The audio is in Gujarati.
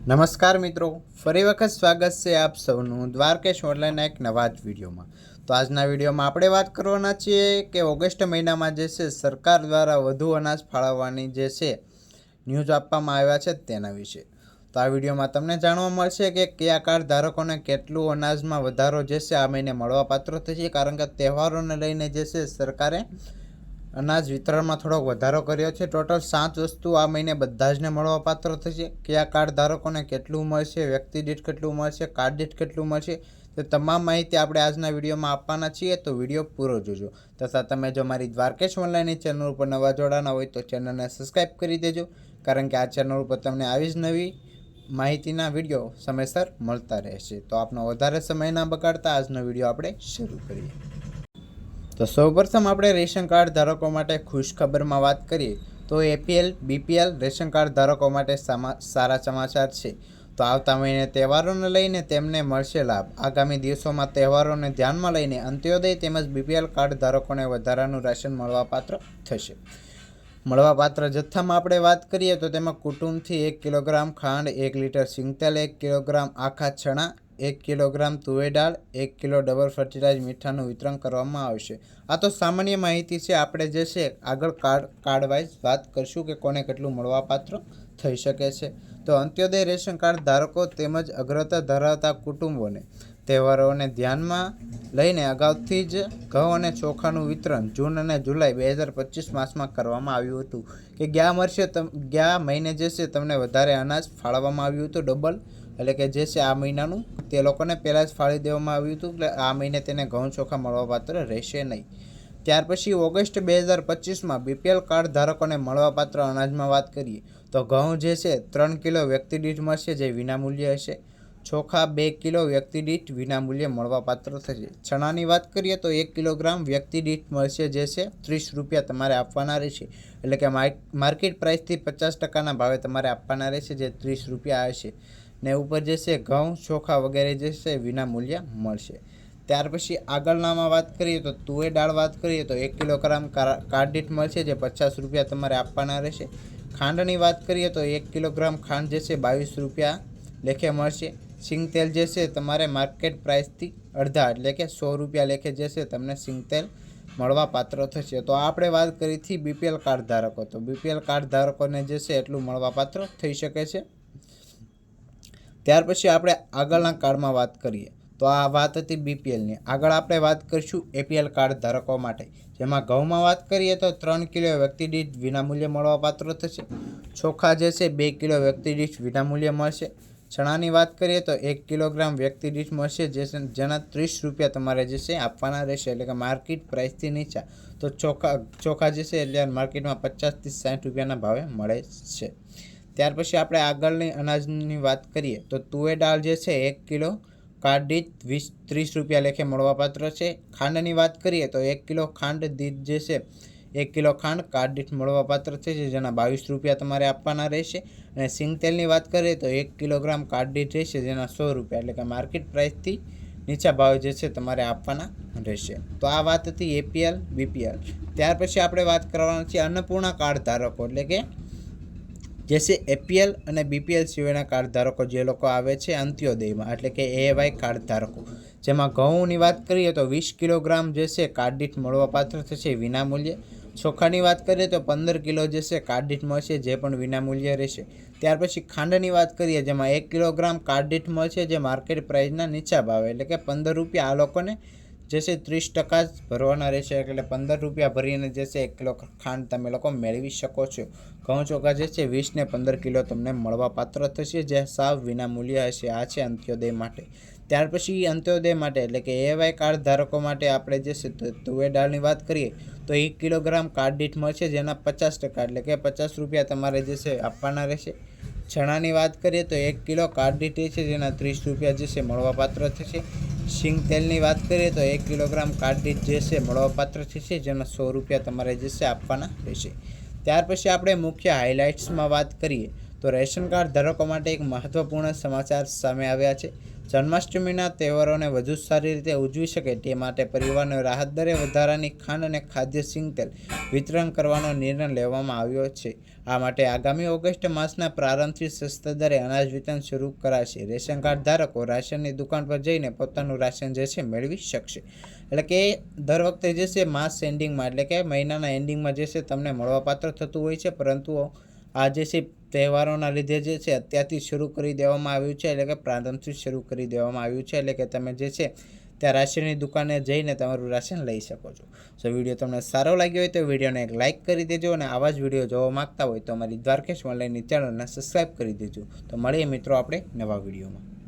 નમસ્કાર મિત્રો. ફરી વખત સ્વાગત છે આપ સૌનું દ્વારકેશ ઓનલાઈનના એક નવા જ વિડીયોમાં. તો આજના વિડીયોમાં આપણે વાત કરવાના છીએ કે ઓગસ્ટ મહિનામાં જે છે સરકાર દ્વારા વધુ અનાજ ફાળવવાની જે છે ન્યૂઝ આપવામાં આવ્યા છે તેના વિશે. તો આ વિડીયોમાં તમને જાણવા મળશે કે કયા કાર્ડ ધારકોને કેટલું અનાજમાં વધારો જે છે આ મહિને મળવાપાત્ર થશે, કારણ કે તહેવારોને લઈને જે છે સરકારે અનાજ વિતરણમાં થોડોક વધારો કર્યો છે. ટોટલ સાત વસ્તુ આ મહિને બધા જને મળવાપાત્ર થશે. કયા કાર્ડ ધારકોને કેટલું મળશે, વ્યક્તિ દીઠ કેટલું મળશે, કાર્ડ દીઠ કેટલું મળશે, તો તમામ માહિતી આપણે આજના વિડીયોમાં આપવાના છીએ. તો વીડિયો પૂરો જોજો. તથા તમે જો મારી દ્વારકેશ ઓનલાઈનની ચેનલ ઉપર નવા જોડાના હોય તો ચેનલને સબસ્ક્રાઈબ કરી દેજો. કારણ કે આ ચેનલ ઉપર તમને આવી જ નવી માહિતીના વીડિયો સમયસર મળતા રહેશે. તો આપનો વધારે સમય ના બગાડતા આજનો વીડિયો આપણે શરૂ કરીએ. તો સૌપ્રથમ આપણે રેશન કાર્ડ ધારકો માટે ખુશખબરમાં વાત કરીએ, તો એપીએલ, બીપીએલ રેશન કાર્ડ ધારકો માટે સારા સમાચાર છે. તો આવતા મહિને તહેવારોને લઈને તેમને મળશે લાભ. આગામી દિવસોમાં તહેવારોને ધ્યાનમાં લઈને અંત્યોદય તેમજ બીપીએલ કાર્ડ ધારકોને વધારાનું રાશન મળવાપાત્ર થશે. મળવાપાત્ર જથ્થામાં આપણે વાત કરીએ તો તેમાં કુટુંબથી એક કિલોગ્રામ ખાંડ, એક લીટર સિંગતેલ, એક કિલોગ્રામ આખા ચણા એક કિલોગ્રામ તુવેર દાળ, એક કિલો ડબલ ફર્ટિલાઇઝ મીઠાનું વિતરણ કરવામાં આવશે. આ તો સામાન્ય માહિતી છે. આપણે જે છે આગળ કાર્ડ કાર્ડવાઇઝ વાત કરશું કે કોને કેટલું મળવાપાત્ર થઈ શકે છે. તો અંત્યોદય રેશન કાર્ડ ધારકો તેમજ અગ્રતા ધરાવતા કુટુંબોને તહેવારોને ધ્યાનમાં લઈને અગાઉથી જ ઘઉં અને ચોખાનું વિતરણ જૂન અને જુલાઈ બે હજાર પચીસ માસમાં કરવામાં આવ્યું હતું કે ગયા વર્ષે ગયા મહિને જે છે તમને વધારે અનાજ ફાળવવામાં આવ્યું હતું, ડબલ. એટલે કે જે છે આ મહિનાનું, તે લોકોને પહેલાં જ ફાળી દેવામાં આવ્યું હતું એટલે આ મહિને તેને ઘઉં, ચોખા મળવાપાત્ર રહેશે નહીં. ત્યાર પછી ઓગસ્ટ બે હજાર પચીસમાં બીપીએલ કાર્ડ ધારકોને મળવાપાત્ર અનાજમાં વાત કરીએ તો ઘઉં જે છે ત્રણ કિલો વ્યક્તિ દીઠ મળશે જે વિનામૂલ્ય હશે. ચોખા બે કિલો વ્યક્તિ દીઠ વિનામૂલ્યે મળવાપાત્ર થશે. ચણાની વાત કરીએ તો એક કિલોગ્રામ વ્યક્તિ દીઠ મળશે જે છે ત્રીસ રૂપિયા તમારે આપવાના રહેશે. એટલે કે માર્કેટ પ્રાઇસથી પચાસ ટકાના ભાવે તમારે આપવાના રહેશે જે ત્રીસ રૂપિયા હશે ને ઉપર જે છે ઘઉં, ચોખા વગેરે જે છે વિનામૂલ્યે મળશે. ત્યાર પછી આગળનામાં વાત કરીએ તો તુવેર દાળ વાત કરીએ તો એક કિલોગ્રામ કાર્ડ દીઠ મળશે જે પચાસ રૂપિયા તમારે આપવાના રહેશે. ખાંડની વાત કરીએ તો એક કિલોગ્રામ ખાંડ જે છે બાવીસ રૂપિયા લેખે મળશે. સિંગ તેલ જે છે, તમારે માર્કેટ પ્રાઇસથી અડધા એટલે કે સો રૂપિયા લેખે જે છે, તમને સિંગ તેલ મળવા પાત્ર થશે. તો આપણે વાત કરી હતી બીપીએલ કાર્ડ ધારકો. તો બીપીએલ કાર્ડ ધારકોને જે છે, એટલું મળવા પાત્ર થઈ શકે છે. ત્યાર પછી આપણે આગળના કાર્ડમાં વાત કરીએ. તો આ વાત હતી બીપીએલની. આગળ આપણે વાત કરીશું એપીએલ કાર્ડ ધારકો માટે. જેમાં ઘઉંમાં વાત કરીએ તો ત્રણ કિલો વ્યક્તિ દીઠ વિનામૂલ્યે મળવાપાત્ર થશે. ચોખા જે છે, બે કિલો વ્યક્તિ દીઠ વિનામૂલ્યે મળશે. ચણાની વાત કરીએ તો એક કિલોગ્રામ વ્યક્તિ દીઠ મળશે જે જેના ત્રીસ રૂપિયા તમારે જે છે આપવાના રહેશે, એટલે કે માર્કેટ પ્રાઇસથી નીચા. તો ચોખા ચોખા જે છે એટલે માર્કેટમાં પચાસથી સાઠ રૂપિયાના ભાવે મળે છે. ત્યાર પછી આપણે આગળની અનાજની વાત કરીએ તો તુવેર દાળ જે છે એક કિલો કાર્ડ વીસ, ત્રીસ રૂપિયા લેખે મળવાપાત્ર છે. ખાંડની વાત કરીએ તો એક કિલો ખાંડ દીઠ જે છે એક કિલો ખાંડ કાર્ડ દીઠ મળવાપાત્ર થશે જેના બાવીસ રૂપિયા તમારે આપવાના રહેશે. અને સિંગ તેલની વાત કરીએ તો એક કિલોગ્રામ કાર્ડ દીઠ રહેશે, જેના સો રૂપિયા, એટલે કે માર્કેટ પ્રાઇસથી નીચા ભાવ જે છે તમારે આપવાના રહેશે. તો આ વાત હતી એપીએલ બીપીએલ ત્યાર પછી આપણે વાત કરવાની છે અન્નપૂર્ણા કાર્ડ ધારકો, એટલે કે જે છે એપીએલ અને બીપીએલ સિવાયના કાર્ડ ધારકો જે લોકો આવે છે અંત્યોદયમાં, એટલે કે એવાય કાર્ડ ધારકો. જેમાં ઘઉંની વાત કરીએ તો વીસ કિલોગ્રામ જે છે કાર્ડ દીઠ મળવાપાત્ર થશે વિનામૂલ્યે. ચોખાની વાત કરીએ તો પંદર કિલો જે છે કાર્ડ દીઠ મળશે જે પણ વિનામૂલ્ય રહેશે. ત્યાર પછી ખાંડની વાત કરીએ જેમાં એક કિલોગ્રામ કાર્ડ દીઠ મળશે જે માર્કેટ પ્રાઇસના નીચા ભાવે. એટલે કે પંદર રૂપિયા આ લોકોને જે છે ત્રીસ ટકા જ ભરવાના રહેશે. એટલે પંદર રૂપિયા ભરીને જે છે એક કિલો ખાંડ તમે લોકો મેળવી શકો છો. ઘઉં ચોખા જે છે વીસ ને પંદર કિલો તમને મળવા પાત્ર થશે. જે સાવ વિનામૂલ્ય હશે. આ છે અંત્યોદય માટે. ત્યાર પછી અંત્યોદય માટે, એટલે કે એવાય કાર્ડ ધારકો માટે આપણે જે તુવેર દાળની વાત કરીએ, તો એક કિલોગ્રામ કાર્ડ દીઠ મળશે, જેના પચાસ ટકા, એટલે કે પચાસ રૂપિયા તમારે જે છે આપવાના રહેશે. ચણાની વાત કરીએ તો એક કિલો કાર્ડ દીઠ છે, જેના ત્રીસ રૂપિયા જે છે મળવાપાત્ર થશે. સિંગ તેલની વાત કરીએ તો એક કિલોગ્રામ કાર્ડ દીઠ જે છે મળવાપાત્ર થશે, જેના સો રૂપિયા તમારે જે છે આપવાના રહેશે. ત્યાર પછી આપણે મુખ્ય હાઇલાઇટ્સમાં વાત કરીએ તો રેશન કાર્ડ ધારકો માટે એક મહત્વપૂર્ણ સમાચાર સામે આવ્યા છે. જન્માષ્ટમીના તહેવારોને વધુ સારી રીતે ઉજવી શકે તે માટે પરિવારને રાહત દરે વધારાની ખાંડ અને ખાદ્ય સિંગતેલ વિતરણ કરવાનો નિર્ણય લેવામાં આવ્યો છે. આ માટે આગામી ઓગસ્ટ માસના પ્રારંભથી સસ્તા દરે અનાજ વિતરણ શરૂ કરાશે. રેશન કાર્ડ ધારકો રાશનની દુકાન પર જઈને પોતાનું રાશન જે છે મેળવી શકશે. એટલે કે દર વખતે જે છે માસ એન્ડિંગમાં એટલે કે મહિનાના એન્ડિંગમાં જે છે તમને મળવાપાત્ર થતું હોય છે. પરંતુ આ જે છે તહેવારોના લીધે જે છે, અત્યારથી શરૂ કરી દેવામાં આવ્યું છે, એટલે કે પ્રારંભથી શરૂ કરી દેવામાં આવ્યું છે, એટલે કે તમે જે છે, ત્યાં રાશનની દુકાને જઈને તમારું રાશન લઈ શકો છો. સો વીડિયો તમને સારો લાગ્યો હોય તો વિડીયોને એક લાઇક કરી દેજો અને આવા જ વીડિયો જોવા માગતા હોય તો અમારી દ્વારકેશ ઓનલાઈનની ચેનલને સબસ્ક્રાઈબ કરી દેજો. તો મળીએ મિત્રો આપણે નવા વિડીયોમાં.